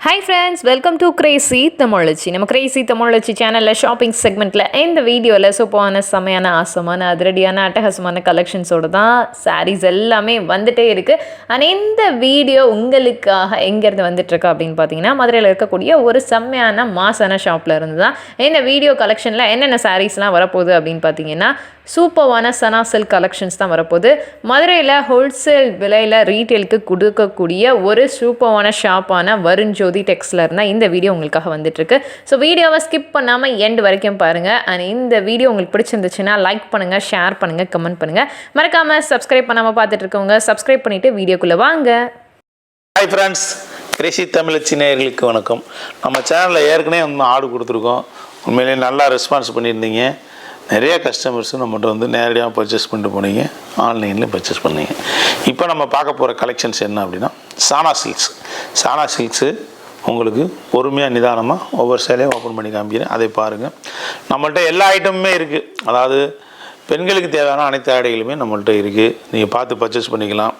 Hi friends welcome to crazy Tamizhachi நம்ம Crazy தமிழச்சி சேனலில் shopping செக்மெண்ட்டில் இந்த வீடியோவில் சூப்பரான செமையான ஆசமான அதிரடியான அட்டகாசமான கலெக்ஷன்ஸோடு தான் சாரீஸ் எல்லாமே வந்துகிட்டே இருக்குது அண்ட் இந்த வீடியோ உங்களுக்காக எங்கேருந்து வந்துட்டுருக்கா அப்படின்னு பார்த்தீங்கன்னா மதுரையில் இருக்கக்கூடிய ஒரு செம்மையான மாசான ஷாப்பில் இருந்து தான். இந்த வீடியோ கலெக்ஷனில் என்னென்ன சாரீஸ்லாம் வரப்போகுது அப்படின்னு பார்த்தீங்கன்னா சூப்பர்வான சனா சில்க் கலெக்ஷன்ஸ் தான் வரப்போகுது. மதுரையில் ஹோல்சேல் விலையில் ரீட்டெயிலுக்கு கொடுக்கக்கூடிய ஒரு சூப்பர்வான ஷாப்பான வருண்ஜோதி டெக்ஸ்டில் இருந்தால் இந்த வீடியோ உங்களுக்காக வந்துட்டுருக்கு. ஸோ வீடியோவை ஸ்கிப் பண்ணாமல் எண்ட் வரைக்கும் பாருங்கள் அண்ட் இந்த வீடியோ உங்களுக்கு பிடிச்சிருந்துச்சுன்னா லைக் பண்ணுங்கள் ஷேர் பண்ணுங்கள் கமெண்ட் பண்ணுங்கள் மறக்காமல் சப்ஸ்கிரைப் பண்ணாமல் பார்த்துட்டு இருக்கவங்க சப்ஸ்கிரைப் பண்ணிவிட்டு வீடியோக்குள்ளே வாங்க. ஹாய் ஃப்ரெண்ட்ஸ் கிரேசி தமிழச்சி நேயர்களுக்கு வணக்கம். நம்ம சேனலில் ஏற்கனவே வந்து ஆடு கொடுத்துருக்கோம். உண்மையிலேயே நல்லா ரெஸ்பான்ஸ் பண்ணியிருந்தீங்க. நிறைய கஸ்டமர்ஸும் நம்மகிட்ட வந்து நேரடியாக பர்ச்சேஸ் பண்ணிட்டு போனீங்க. ஆன்லைன்லேயும் பர்ச்சேஸ் பண்ணீங்க. இப்போ நம்ம பார்க்க போகிற கலெக்ஷன்ஸ் என்ன அப்படின்னா சானா சில்க்ஸ் சானா சில்க்ஸு உங்களுக்கு பொறுமையாக நிதானமாக ஒவ்வொரு சேலையும் ஓப்பன் பண்ணி காமிக்கிறேன். அதை பாருங்கள் நம்மள்ட்ட எல்லா ஐட்டமுமே இருக்குது அதாவது பெண்களுக்கு தேவையான அனைத்து ஆடைகளுமே நம்மள்ட்ட இருக்குது நீங்கள் பார்த்து பர்ச்சேஸ் பண்ணிக்கலாம்.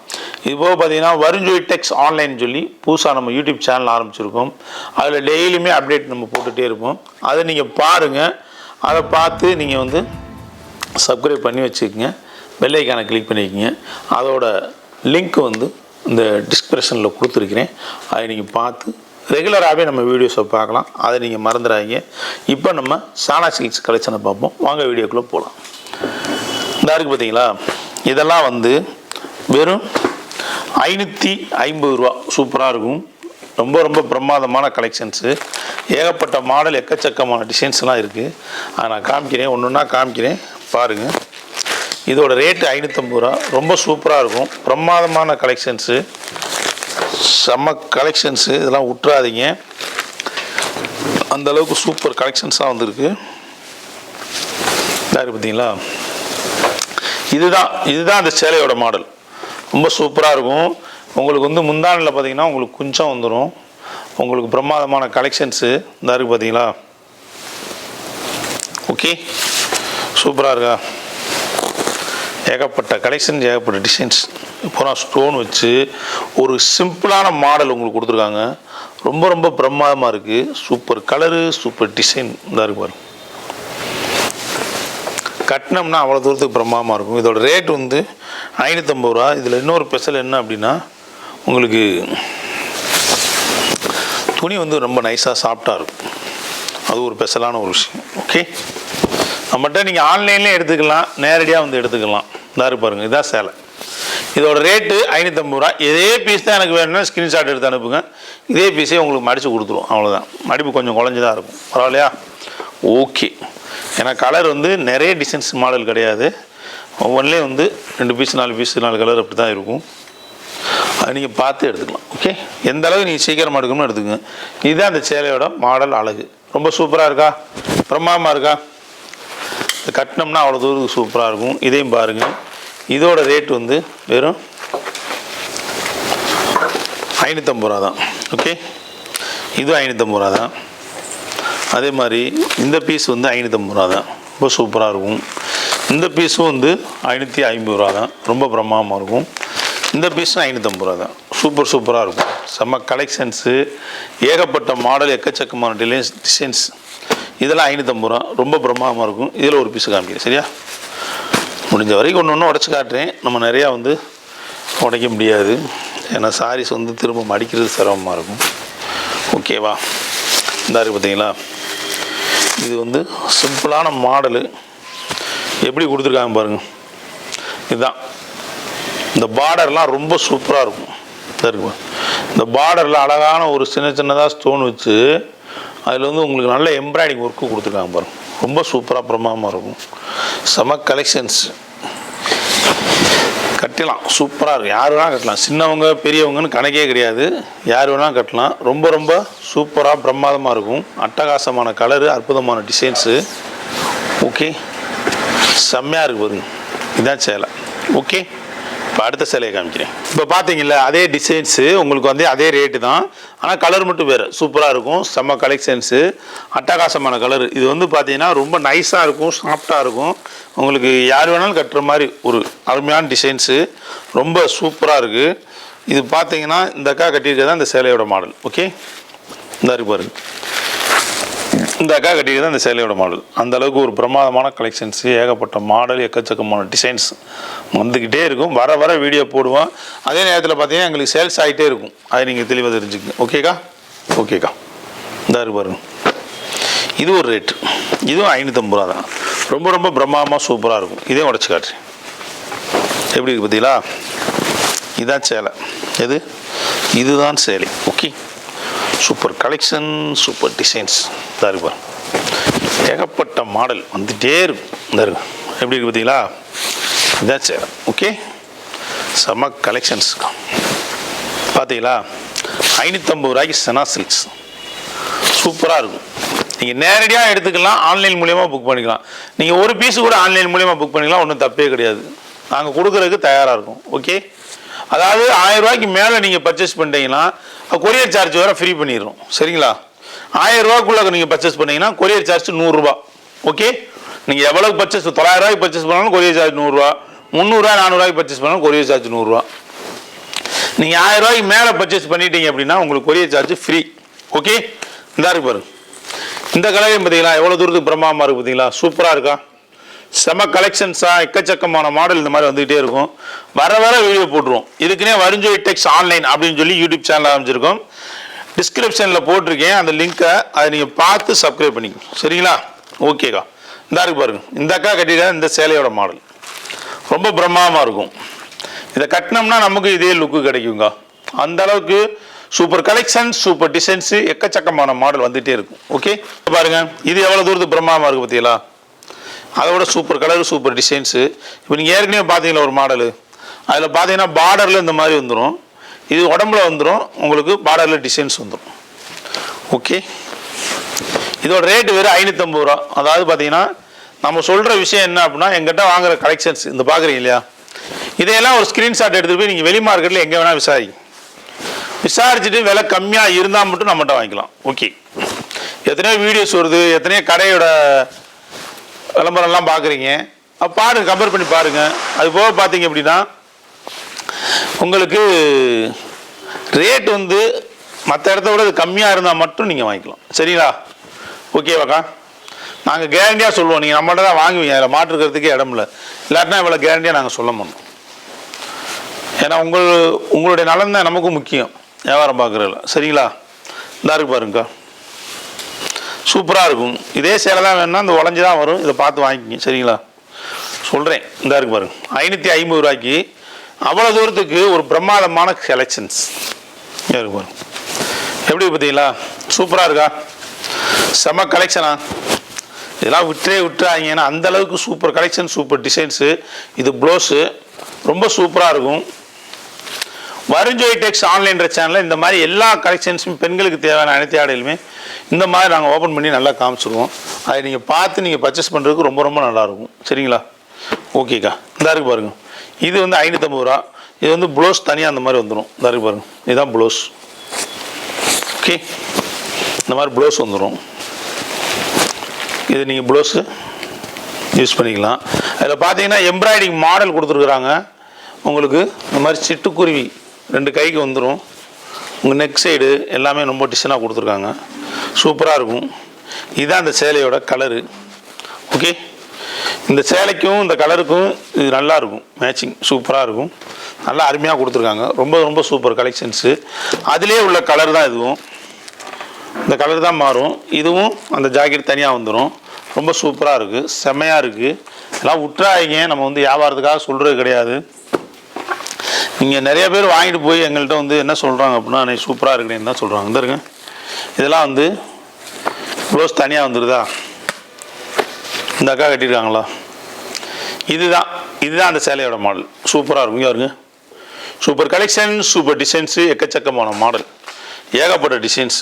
இது போக பார்த்தீங்கன்னா வருஞ்சொலி டெக்ஸ் ஆன்லைன் சொல்லி புதுசாக நம்ம யூடியூப் சேனல் ஆரம்பிச்சிருக்கோம். அதில் டெய்லியுமே அப்டேட் நம்ம போட்டுகிட்டே இருப்போம். அதை நீங்கள் பாருங்கள் அதை பார்த்து நீங்கள் வந்து சப்ஸ்கிரைப் பண்ணி வச்சுக்கோங்க. வெள்ளைக்கான கிளிக் பண்ணிக்கோங்க. அதோட லிங்க் வந்து இந்த டிஸ்கிரிப்ஷனில் கொடுத்துருக்கிறேன். அதை நீங்கள் பார்த்து ரெகுலராகவே நம்ம வீடியோஸை பார்க்கலாம். அதை நீங்கள் மறந்துடாதீங்க. இப்போ நம்ம சானா சில்க்ஸ் கலெக்ஷனை பார்ப்போம். வாங்க வீடியோக்குள்ளே போகலாம். இந்த இருக்குது பார்த்தீங்களா? இதெல்லாம் வந்து வெறும் ஐநூற்றி ஐம்பது ரூபா. சூப்பராக இருக்கும். ரொம்ப ரொம்ப பிரமாதமான கலெக்ஷன்ஸு ஏகப்பட்ட மாடல் எக்கச்சக்கமான டிசைன்ஸ்லாம் இருக்குது அதை நான் காமிக்கிறேன் ஒன்று ஒன்றா காமிக்கிறேன். பாருங்கள் இதோட ரேட்டு ஐநூற்றம்பது ரூபா. ரொம்ப சூப்பராக இருக்கும். பிரமாதமான கலெக்ஷன்ஸு செம்ம கலெக்ஷன்ஸு இதெல்லாம் விட்றாதீங்க அந்த அளவுக்கு சூப்பர் கலெக்ஷன்ஸாக வந்திருக்கு. இதாக பார்த்தீங்களா இதுதான் இதுதான் அந்த சேலையோட மாடல் ரொம்ப சூப்பராக இருக்கும். உங்களுக்கு வந்து முந்தானில் பார்த்தீங்கன்னா உங்களுக்கு குஞ்சம் வந்துடும் உங்களுக்கு பிரமாதமான கலெக்ஷன்ஸு இந்த இருக்குது பார்த்தீங்களா? ஓகே சூப்பராக இருக்கா? ஏகப்பட்ட கலெக்ஷன்ஸ் ஏகப்பட்ட டிசைன்ஸ் இப்போ ஸ்டோன் வச்சு ஒரு சிம்பிளான மாடல் உங்களுக்கு கொடுத்துருக்காங்க. ரொம்ப ரொம்ப பிரமாதமாக இருக்குது சூப்பர் கலரு சூப்பர் டிசைன் இந்த இருக்கு பாருங்க. கட்டினம்னா அவ்வளோ தூரத்துக்கு பிரமாதமாக இருக்கும். இதோட ரேட் வந்து ஐநூற்றம்பது ரூபா. இதில் இன்னொரு ஸ்பெஷல் என்ன அப்படின்னா உங்களுக்கு துணி வந்து ரொம்ப நைஸாக சாஃப்டாக இருக்கும். அது ஒரு ஸ்பெஷலான ஒரு விஷயம். ஓகே நம்மகிட்ட நீங்கள் ஆன்லைன்லேயே எடுத்துக்கலாம். நேரடியாக வந்து எடுத்துக்கலாம். இதாக பாருங்கள் இதான் சேலை. இதோட ரேட்டு ஐநூற்றம்பது ரூபா இதே பீஸ் தான் எனக்கு வேணும்னா ஸ்க்ரீன்ஷாட் எடுத்து அனுப்புங்க. இதே பீஸே உங்களுக்கு மடித்து கொடுத்துருவோம். அவ்வளோதான் மடிப்பு கொஞ்சம் குழஞ்சதாக இருக்கும். பரவாயில்லையா? ஓகே ஏன்னா கலர் வந்து நிறைய டிசைன்ஸ் மாடல் கிடையாது. ஒவ்வொன்றிலே வந்து ரெண்டு பீஸ் நாலு பீஸ் நாலு கலர் அப்படி தான் இருக்கும். அது நீங்கள் பார்த்து எடுத்துக்கலாம் ஓகே எந்த அளவு நீங்கள் சீக்கிரமாக எடுக்கணும்னு எடுத்துக்கோங்க. இதுதான் அந்த சேலையோட மாடல் அழகு. ரொம்ப சூப்பராக இருக்கா? பிரமாதமாக இருக்கா? கட்டினோம்னா அவ்வளோ தூரத்துக்கு சூப்பராக இருக்கும். இதையும் பாருங்கள் இதோட ரேட் வந்து வெறும் ஐநூற்றம்பது ரூபா தான் ஓகே இதுவும் ஐநூற்றம்பது ரூபா தான். அதே மாதிரி இந்த பீஸ் வந்து ஐநூற்றம்பது ரூபா தான். ரொம்ப சூப்பராக இருக்கும். இந்த பீஸும் வந்து ஐநூற்றி ஐம்பது ரூபா தான். ரொம்ப பிரமாதமாக இருக்கும். இந்த பீஸும் ஐநூற்றம்பது ரூபா தான் சூப்பர் சூப்பராக இருக்கும். செம்ம கலெக்ஷன்ஸு ஏகப்பட்ட மாடல் எக்கச்சக்கமான டிலைன்ஸ் டிசைன்ஸ் இதெல்லாம் ஐநூற்றம்பது ரூபா. ரொம்ப பிரமாதமாக இருக்கும். இதில் ஒரு பீஸ் காமிக்கிறேன். சரியா? முடிஞ்ச வரைக்கும் ஒன்று ஒன்று உடச்சி காட்டுறேன். நம்ம நிறையா வந்து உடைக்க முடியாது. ஏன்னா சாரீஸ் வந்து திரும்ப மடிக்கிறது சிரமமாக இருக்கும். ஓகேவா இந்த பார்த்தீங்களா இது வந்து சிம்பிளான மாடலு எப்படி கொடுத்துருக்காங்க பாருங்கள் இதுதான். இந்த பார்டர்லாம் ரொம்ப சூப்பராக இருக்கும். இதா இந்த பார்டரில் அழகான ஒரு சின்ன சின்னதாக ஸ்டோன் வச்சு அதில் வந்து உங்களுக்கு நல்ல எம்ப்ராய்டிங் ஒர்க்கு கொடுத்துருக்காங்க பாருங்கள் ரொம்ப சூப்பராக பிரமாதமாக இருக்கும். செம கலெக்ஷன்ஸ். கட்டலாம். சூப்பராக இருக்கும். யார் வேணால் கட்டலாம். சின்னவங்க பெரியவங்கன்னு கணக்கே கிடையாது. யார் வேணால் கட்டலாம். ரொம்ப ரொம்ப சூப்பராக பிரமாதமாக இருக்கும். அட்டகாசமான கலரு அற்புதமான டிசைன்ஸு ஓகே செம்மையாக இருக்கு பாருங்க. இதான் சேலை. ஓகே இப்போ அடுத்த சேலையை காமிக்கிறேன். இப்போ பார்த்தீங்களா அதே டிசைன்ஸு உங்களுக்கு வந்து அதே ரேட்டு தான். ஆனால் கலர் மட்டும் வேறு. சூப்பராக இருக்கும் செம்ம கலெக்ஷன்ஸு அட்டகாசமான கலர் இது வந்து பார்த்தீங்கன்னா ரொம்ப நைஸாக இருக்கும் சாஃப்டாக இருக்கும். உங்களுக்கு யார் வேணாலும் கட்டுற மாதிரி ஒரு அருமையான டிசைன்ஸு ரொம்ப சூப்பராக இருக்குது இது பார்த்தீங்கன்னா இந்த அக்கா கட்டியிருக்கிறது தான் இந்த சேலையோட மாடல் ஓகே இந்த இருக்கு பாருங்கள் இந்த அக்கா கட்டிட்டு தான் இந்த சேலையோட மாடல் அந்த அளவுக்கு ஒரு பிரமாதமான கலெக்ஷன்ஸ் ஏகப்பட்ட மாடல் எக்கச்சக்கமான டிசைன்ஸ் வந்துக்கிட்டே இருக்கும். வர வர வீடியோ போடுவோம் அதே நேரத்தில் பார்த்தீங்கன்னா எங்களுக்கு சேல்ஸ் ஆகிட்டே இருக்கும். அதை நீங்கள் தெளிவாக தெரிஞ்சுக்கங்க. ஓகேக்கா ஓகேக்கா இந்த பாருங்க. இது ஒரு ரேட்டு இதுவும் ஐநூற்றம்பது ரூபா தான். ரொம்ப ரொம்ப பிரம்மாண்டமாக சூப்பராக இருக்கும். இதே உடச்சி காட்டுறேன். எப்படி இருக்கு பார்த்தீங்களா இதான் சேலை. எது? இதுதான் சேலை. Okay super collection super designs இதாக இருக்கு ஏகப்பட்ட மாடல் வந்துட்டே இருக்கும் இந்த இருக்கு. எப்படி இருக்கு பார்த்தீங்களா? இதான் சேலை ஓகே செம கலெக்ஷன்ஸ் பார்த்தீங்களா? ஐநூற்றம்பது ரூபாய்க்கு செனா சில்க்ஸ் சூப்பராக இருக்கும். நீங்கள் நேரடியாக எடுத்துக்கலாம். ஆன்லைன் மூலியமாக புக் பண்ணிக்கலாம். நீங்கள் ஒரு பீஸ் கூட ஆன்லைன் மூலியமாக புக் பண்ணிக்கலாம். ஒன்றும் தப்பே கிடையாது. நாங்கள் கொடுக்குறதுக்கு தயாராக இருக்கும். ஓகே அதாவது ஆயிரம் ரூபாய்க்கு மேலே நீங்கள் பர்ச்சேஸ் பண்ணிட்டீங்கன்னா கொரியர் சார்ஜ் வேறு ஃப்ரீ பண்ணிடுறோம். சரிங்களா? ஆயிரம் ரூபாய்க்குள்ளே நீங்கள் பர்ச்சேஸ் பண்ணீங்கன்னா கொரியர் சார்ஜ் நூறுரூவா ஓகே நீங்கள் எவ்வளவு பர்ச்சேஸ் தொள்ளாயிரம் ரூபாய்க்கு பர்ச்சேஸ் பண்ணாலும் கொரியர் சார்ஜ் நூறுரூவா முந்நூறுரூவா நானூறுரூவாய்க்கு பர்ச்சேஸ் பண்ணாலும் கொரியர் சார்ஜ் நூறுரூவா நீங்கள் ஆயிரம் ரூபாய்க்கு மேலே பர்ச்சேஸ் பண்ணிட்டீங்க அப்படின்னா உங்களுக்கு கொரியர் சார்ஜ் ஃப்ரீ ஓகே இந்த இருக்கு பாருங்க இந்த கலவையும் பார்த்தீங்களா எவ்வளோ தூரத்துக்கு பிரம்மாண்டமாக இருக்குது பார்த்தீங்களா சூப்பராக இருக்கா? செம கலெக்ஷன்ஸாக எக்கச்சக்கமான மாடல் இந்த மாதிரி வந்துகிட்டே இருக்கும். வர வர வீடியோ போட்டுருவோம். இதுக்குன்னே வருஞ்சோய் டெக்ஸ் ஆன்லைன் அப்படின்னு சொல்லி யூடியூப் சேனல் ஆரம்பிச்சிருக்கோம். டிஸ்கிரிப்ஷனில் போட்டிருக்கேன். அந்த லிங்க்கை அதை நீங்கள் பார்த்து சப்ஸ்கிரைப் பண்ணிக்கணும் சரிங்களா? ஓகேக்கா இந்த இருக்கு பாருங்க. இந்த அக்கா கட்டிட இந்த சேலையோட மாடல் ரொம்ப பிரம்மாண்டமாக இருக்கும். இதை கட்டினோம்னா நமக்கு இதே லுக்கு கிடைக்குங்க அந்த அளவுக்கு சூப்பர் கலெக்ஷன் சூப்பர் டிசைன்ஸு எக்கச்சக்கமான மாடல் வந்துகிட்டே இருக்கும். ஓகே பாருங்க. இது எவ்வளோ தூரத்துக்கு பிரம்மாண்டமாக இருக்குது பார்த்தீங்களா அதோட சூப்பர் கலர் சூப்பர் டிசைன்ஸு இப்போ நீங்கள் ஏற்கனவே பார்த்தீங்களா ஒரு மாடலு அதில் பார்த்தீங்கன்னா பார்டரில் இந்த மாதிரி வந்துடும் இது உடம்புல வந்துடும் உங்களுக்கு பார்டரில் டிசைன்ஸ் வந்துடும் ஓகே இதோட ரேட்டு வெறும் ஐநூற்றம்பது ரூபா. அதாவது பார்த்தீங்கன்னா நம்ம சொல்கிற விஷயம் என்ன அப்படின்னா எங்கிட்ட வாங்குற கலெக்ஷன்ஸ் இந்த பார்க்குறீங்க இல்லையா? இதையெல்லாம் ஒரு ஸ்க்ரீன்ஷாட் எடுத்துகிட்டு போய் நீங்கள் வெளி மார்க்கெட்டில் எங்கே வேணால் விசாரிங்க. விசாரிச்சுட்டு விலை கம்மியாக இருந்தால் மட்டும் நம்மகிட்ட வாங்கிக்கலாம். ஓகே எத்தனையோ வீடியோஸ் வருது எத்தனையோ கடையோட விளம்பரம்லாம் பார்க்குறீங்க. பாருங்கள் பாருங்க கம்பேர் பண்ணி பாருங்கள் அது போக பார்த்தீங்க அப்படின்னா உங்களுக்கு ரேட் வந்து மற்ற இடத்த விட அது கம்மியாக இருந்தால் மட்டும் நீங்கள் வாங்கிக்கலாம். சரிங்களா? ஓகேவாக்கா நாங்கள் கேரண்டியாக சொல்லுவோம். நீங்கள் நம்மள்ட்ட தான் வாங்குவீங்க. அதில் மாற்றுக்கிறதுக்கே இடம் இல்லை. இல்லாட்டினா இவ்வளோ கேரண்டியாக நாங்கள் சொல்ல மாட்டோம். ஏன்னா உங்கள் உங்களுடைய நலன் தான் நமக்கும் முக்கியம். வியாபாரம் பார்க்குறதுல. சரிங்களா? இதாக இருக்கு பாருங்கக்கா. சூப்பராக இருக்கும். இதே சேலை தான் வேணும்னா இந்த உடஞ்சி தான் வரும். இதை பார்த்து வாங்கிக்கிங்க. சரிங்களா? சொல்கிறேன் இந்த இருக்கு பாருங்க. ஐநூற்றி ஐம்பது ரூபாய்க்கு அவ்வளோ தூரத்துக்கு ஒரு பிரமாதமான செலெக்ஷன்ஸ் இருக்கு பாருங்க. எப்படி பார்த்தீங்களா? சூப்பராக இருக்கா? செம கலெக்ஷனா இதெல்லாம் விட்டுறே விட்டுறாங்க. ஏன்னா சூப்பர் கலெக்ஷன் சூப்பர் டிசைன்ஸு இது ப்ளவுஸு ரொம்ப சூப்பராக இருக்கும். வருஞ்சோய் டெக்ஸ் ஆன்லைன்ற சேனலில் இந்த மாதிரி எல்லா கலெக்ஷன்ஸும் பெண்களுக்கு தேவையான அனைத்து ஆடையிலுமே இந்த மாதிரி நாங்கள் ஓப்பன் பண்ணி நல்லா காமிச்சிருவோம். அதை நீங்கள் பார்த்து நீங்கள் பர்ச்சேஸ் பண்ணுறதுக்கு ரொம்ப ரொம்ப நல்லாயிருக்கும் சரிங்களா? ஓகேக்கா இந்த இருக்கு பாருங்க. இது வந்து ஐநூற்றம்பது ரூபா. இது வந்து ப்ளவுஸ் தனியாக அந்த மாதிரி வந்துடும் இந்த இருக்கு பாருங்க. இதுதான் ப்ளவுஸ் ஓகே இந்த மாதிரி ப்ளவுஸ் வந்துடும் இது நீங்கள் ப்ளவுஸு யூஸ் பண்ணிக்கலாம். அதில் பார்த்தீங்கன்னா எம்ப்ராய்டிங் மாடல் கொடுத்துருக்குறாங்க. உங்களுக்கு இந்த மாதிரி சிட்டுக்குருவி ரெண்டு கைக்கு வந்துடும் உங்கள் நெக் சைடு எல்லாமே ரொம்ப டிசைனாக கொடுத்துருக்காங்க. சூப்பராக இருக்கும். இதுதான் அந்த சேலையோட கலரு ஓகே இந்த சேலைக்கும் இந்த கலருக்கும் இது நல்லா இருக்கும். மேட்சிங் சூப்பராக இருக்கும். நல்லா அருமையாக கொடுத்துருக்காங்க. ரொம்ப ரொம்ப சூப்பர் கலெக்ஷன்ஸு அதிலே உள்ள கலர் தான் இதுவும். இந்த கலர் தான் மாறும். இதுவும் அந்த ஜாக்கெட் தனியாக வந்துடும் ரொம்ப சூப்பராக இருக்குது செம்மையாக இருக்குது எல்லாம் விட்டுறாதீங்க நம்ம வந்து வியாபாரத்துக்காக சொல்கிறது கிடையாது. நீங்கள் நிறைய பேர் வாங்கிட்டு போய் எங்கள்கிட்ட வந்து என்ன சொல்கிறாங்க அப்படின்னா நீ சூப்பராக இருக்குன்னு தான் சொல்கிறாங்க வந்துருங்க இதெல்லாம் வந்து ரோஸ் தனியாக வந்துடுதா இந்த அக்கா கட்டியிருக்காங்களா? இதுதான் இதுதான் அந்த சேலையோட மாடல். சூப்பராக இருக்கும். இங்கே வருங்க சூப்பர் கலெக்ஷன் சூப்பர் டிசைன்ஸு எக்கச்சக்கமான மாடல். ஏகப்பட்ட டிசைன்ஸ்.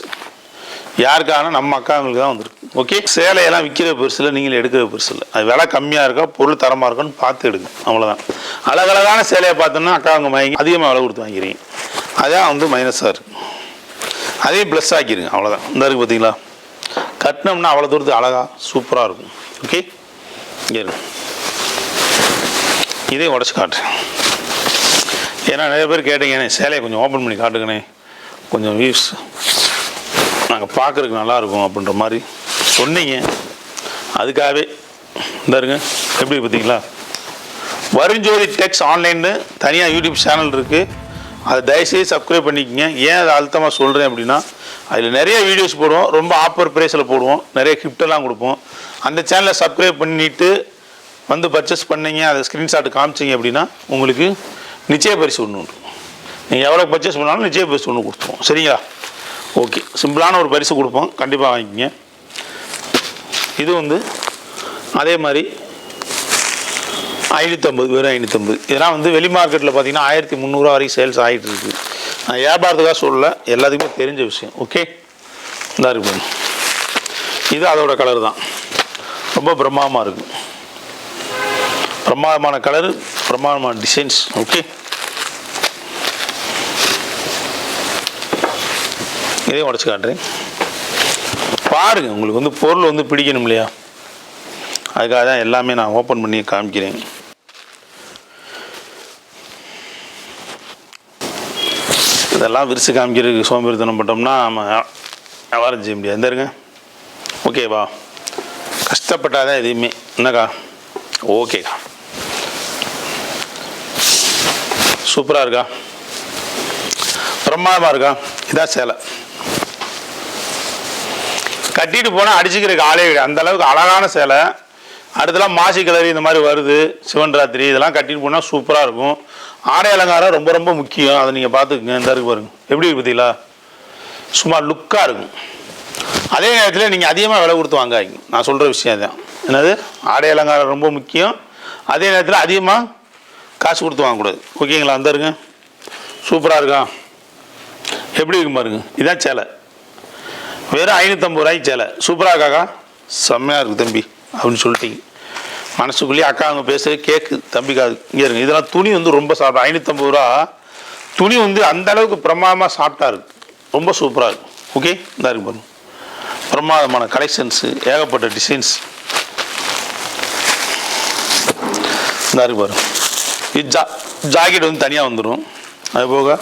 யாருக்கான நம்ம அக்காங்களுக்கு தான் வந்திருக்கு. ஓகே சேலையெல்லாம் விற்கிற பெருசு இல்லை நீங்கள் எடுக்கிற பெருசு இல்லை அது விலை கம்மியாக இருக்கா பொருள் தரமாக இருக்கான்னு பார்த்து எடுங்க. அவ்வளோதான் அழகழகான சேலையை பார்த்தோன்னா அக்கா அவங்க வாங்கி அதிகமாக விலை கொடுத்து வாங்கிறீங்க அதான் வந்து மைனஸாக இருக்கு. அதையும் ப்ளஸ் ஆக்கிடுங்க அவ்வளோதான் இந்த இருக்கு பார்த்தீங்களா கட்டினோம்னா அவ்வளோ தூரத்துக்கு அழகாக சூப்பராக இருக்கும். ஓகே இங்கே இருக்கு. இதையும் உடச்சி காட்டுறேன். ஏன்னா நிறைய பேர் கேட்டீங்கண்ணே சேலையை கொஞ்சம் ஓப்பன் பண்ணி காட்டுங்கண்ணே. கொஞ்சம் வியூஸ் நாங்கள் பார்க்குறதுக்கு நல்லாயிருக்கும் அப்படின்ற மாதிரி சொன்னீங்க. அதுக்காகவே இந்தாருங்க எப்படி பார்த்தீங்களா? வருஞ்சோதி டெக்ஸ் ஆன்லைன்னு தனியாக யூடியூப் சேனல் இருக்குது அதை தயவுசெய்து சப்ஸ்கிரைப் பண்ணிக்கங்க. ஏன் அதை அழுத்தமாக சொல்கிறேன் அப்படின்னா அதில் நிறைய வீடியோஸ் போடுவோம். ரொம்ப ஆஃபர் ப்ரைஸில் போடுவோம். நிறைய கிஃப்டெல்லாம் கொடுப்போம். அந்த சேனலை சப்ஸ்கிரைப் பண்ணிவிட்டு வந்து பர்ச்சேஸ் பண்ணீங்க அதை ஸ்க்ரீன்ஷாட் காமிச்சிங்க அப்படின்னா உங்களுக்கு நிச்சய பரிசு ஒன்று உண்டு. நீங்கள் எவ்வளோ பர்ச்சேஸ் பண்ணாலும் நிச்சய பரிசு ஒன்று கொடுத்துருவோம். சரிங்களா? ஓகே. சிம்பிளான ஒரு பரிசு கொடுப்போம். கண்டிப்பாக வாங்கிக்கங்க. இது வந்து அதே மாதிரி ஐநூற்றம்பது வெறும் ஐநூற்றம்பது இதெல்லாம் வந்து வெளி மார்க்கெட்டில் பார்த்தீங்கன்னா ஆயிரத்தி முந்நூறுரூவா வரைக்கும் சேல்ஸ் ஆகிட்டு இருக்குது நான் வியாபாரத்துக்காக சொல்லலை. எல்லாத்துக்குமே தெரிஞ்ச விஷயம். ஓகே? இந்த இருக்கு இது அதோட கலர் தான். ரொம்ப பிரம்மாண்டமாக இருக்கும் பிரமாதமான கலரு பிரமாதமான டிசைன்ஸ் ஓகே? இதையும் உடச்சி காட்டுறேன். பாருங்கள் உங்களுக்கு வந்து பொருள் வந்து பிடிக்கணும் இல்லையா? அதுக்காக தான் எல்லாமே நான் ஓப்பன் பண்ணி காமிக்கிறேன். இதெல்லாம் விரிச்சு காமிக்கிறதுக்கு சோம்பேறித்தனம் பட்டோம்னா நம்ம வியாபாரம் செய்ய முடியாது. எந்த இருங்க. ஓகேவா கஷ்டப்பட்டாதான் எதையுமே. என்னக்கா? ஓகேக்கா சூப்பராக இருக்கா? பிரமாதமாக இருக்கா? இதான் சேலை. கட்டிட்டு போனால் அடிச்சுக்கிறதுக்கு ஆளே அந்த அளவுக்கு அழகான சேலை. அடுத்தலாம் மாசி கிளறி இந்த மாதிரி வருது. சிவன் ராத்திரி இதெல்லாம் கட்டிட்டு போனால் சூப்பராக இருக்கும். ஆடை அலங்காரம் ரொம்ப ரொம்ப முக்கியம். அதை நீங்கள் பார்த்துக்குங்க. இந்த இருக்கு பாருங்க. எப்படி இருக்கு பார்த்தீங்களா? சும்மா லுக்காக இருக்கும். அதே நேரத்தில் நீங்கள் அதிகமாக விலை கொடுத்து வாங்காதீங்க. நான் சொல்கிற விஷயம் தான் என்னது? ஆடை அலங்காரம் ரொம்ப முக்கியம். அதே நேரத்தில் அதிகமாக காசு கொடுத்து வாங்கக்கூடாது. ஓகேங்களா? அந்த இருங்க. சூப்பராக இருக்கா? எப்படி இருக்கும் பாருங்க. இதுதான் சேலை. வெறும் ஐநூற்றம்பது ரூபாய்க்கு சேலை. சூப்பராக காக்கா செம்மையாக இருக்குது தம்பி அப்படின்னு சொல்லிட்டீங்க. மனசுக்குள்ளேயே அக்கா அவங்க பேசுகிறது கேக்கு. தம்பிக்கா இங்கே இருக்குது இதெல்லாம் துணி வந்து ரொம்ப சாப்பிடும் ஐநூற்றம்பது ரூபா. துணி வந்து அந்த அளவுக்கு பிரமாதமாக சாப்பிட்டா இருக்கு. ரொம்ப சூப்பராக இருக்கும் ஓகே இந்த இருக்கு பாருங்க. பிரமாதமான கலெக்ஷன்ஸு ஏகப்பட்ட டிசைன்ஸ் இந்த இருக்கு பாருங்க. இது ஜா ஜாக்கெட் வந்து தனியாக வந்துடும் அது போக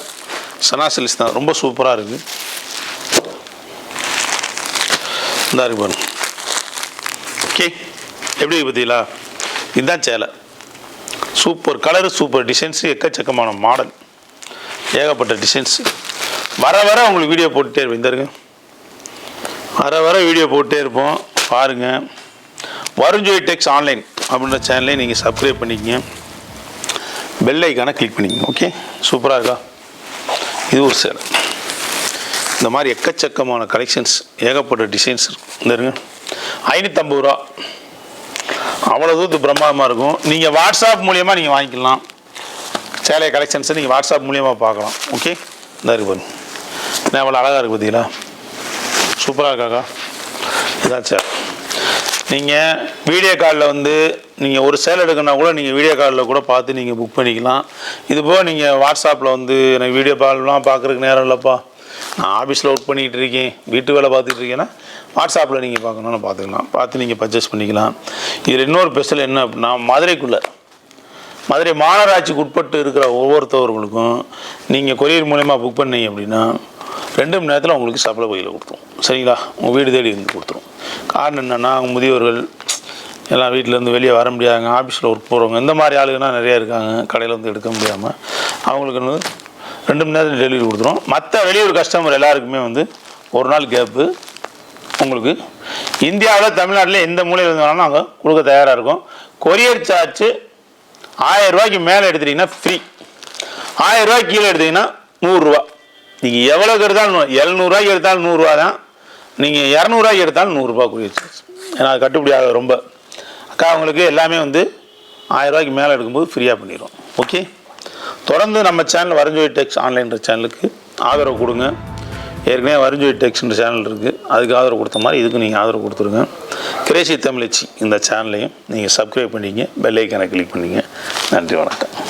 சனாசிலிஸ் தான். ரொம்ப சூப்பராக இருக்குது இந்த இருக்கு பாருங்க. ஓகே எப்படி பார்த்தீங்களா? இதுதான் சேலை. சூப்பர் கலரு சூப்பர் டிசைன்ஸு எக்கச்சக்கமான மாடல் ஏகப்பட்ட டிசைன்ஸு வர வர உங்களுக்கு வீடியோ போட்டுட்டே இருப்போம். இந்த இருங்க. வர வர வீடியோ போட்டுட்டே இருப்போம். பாருங்கள் வருஞ்சோய் டெக்ஸ் ஆன்லைன் அப்படின்ற சேனலை நீங்கள் சப்ஸ்கிரைப் பண்ணிக்கங்க. பெல் ஐக்கானை கிளிக் பண்ணிக்கங்க. ஓகே சூப்பராக இருக்கா? இது ஒரு சேலை. இந்த மாதிரி எக்கச்சக்கமான கலெக்ஷன்ஸ் ஏகப்பட்ட டிசைன்ஸ் இந்த இருங்க. ஐநூற்றம்பது ரூபா. அவ்வளோ தூரத்து பிரம்மாண்டமாக இருக்கும். நீங்கள் வாட்ஸ்அப் மூலியமாக நீங்கள் வாங்கிக்கலாம். சேலை கலெக்ஷன்ஸை நீங்கள் வாட்ஸ்அப் மூலியமாக பார்க்கலாம். ஓகே இந்த இருக்கு பாருங்க. அவ்வளோ அழகாக இருக்குது பார்த்தீங்களா சூப்பராக இருக்காக்கா இதான் நீங்கள் வீடியோ காலில் வந்து நீங்கள் ஒரு சேல் எடுக்கணும்னா கூட நீங்கள் வீடியோ காலில் கூட பார்த்து நீங்கள் புக் பண்ணிக்கலாம். இது போக நீங்கள் வாட்ஸ்அப்பில் வந்து எனக்கு வீடியோ கால்லாம் பார்க்குறதுக்கு நேரம் இல்லைப்பா. நான் ஆஃபீஸில் ஒர்க் பண்ணிகிட்டு இருக்கேன் வீட்டு வேலை பார்த்துட்டு இருக்கேன்னா வாட்ஸ்அப்பில் நீங்கள் பார்க்கணுன்னு பார்த்துக்கலாம். பார்த்து நீங்கள் பர்ச்சேஸ் பண்ணிக்கலாம். இதில் இன்னொரு ஸ்பெஷல் என்ன அப்படின்னா மதுரைக்குள்ளே. மதுரை மாநகராட்சிக்கு உட்பட்டு இருக்கிற ஒவ்வொருத்தவர்களுக்கும் நீங்கள் கொரியர் மூலயமா புக் பண்ணீங்க அப்படின்னா ரெண்டு மணி நேரத்தில் உங்களுக்கு சப்ளை பையில் கொடுத்துரும். சரிங்களா? உங்கள் வீடு தேடி வந்து கொடுத்துரும். காரணம் என்னென்னா முதியோர்கள் எல்லாம் வீட்டிலேருந்து வெளியே வர முடியாதுங்க. ஆஃபீஸில் ஒர்க் போகிறவங்க இந்த மாதிரி ஆளுங்கன்னா நிறையா இருக்காங்க. கடையில் வந்து எடுக்க முடியாமல் அவங்களுக்கு வந்து ரெண்டு மணி நேரத்தில் டெலிவரி கொடுத்துரும். மற்ற வெளியூர் கஸ்டமர் எல்லாருக்குமே வந்து ஒரு நாள் கேப்பு உங்களுக்கு. இந்தியாவில் தமிழ்நாட்டில் எந்த மூலையில் இருந்தாலும் நாங்கள் கொடுக்க தயாராக இருக்கோம். கொரியர் சார்ஜ் ஆயிரம் ரூபாய்க்கு மேலே எடுத்துட்டிங்கன்னா ஃப்ரீ ஆயிரம் ரூபாய்க்கு கீழே எடுத்தீங்கன்னா நூறுரூவா. நீங்கள் எவ்வளோக்கு எடுத்தாலும் எழுநூறுவாய்க்கு எடுத்தாலும் நூறுரூவா தான். நீங்கள் இரநூறுவாய்க்கு எடுத்தாலும் நூறுரூவா கொரியர் சார்ஜ் ஏன்னா அது கட்டுப்படி ஆகாது ரொம்ப. அக்கா அவங்களுக்கு எல்லாமே வந்து ஆயிரம் ரூபாய்க்கு மேலே எடுக்கும்போது ஃப்ரீயாக பண்ணிடுவோம் ஓகே தொடர்ந்து நம்ம சேனல் வரைஞ்சோய் டெக்ஸ் ஆன்லைன்ற சேனலுக்கு ஆதரவு கொடுங்க. ஏற்கனவே வரிஞ்சோய் டெக்ஸ்ன்ற சேனல் இருக்குது அதுக்கு ஆதரவு கொடுத்த மாதிரி இதுக்கும் நீங்கள் ஆதரவு கொடுத்துருங்க. கிரேசி தமிழச்சி இந்த சேனலையும் நீங்கள் சப்ஸ்கிரைப் பண்ணிங்க பெல் கிளிக் பண்ணிங்க நன்றி வணக்கம்.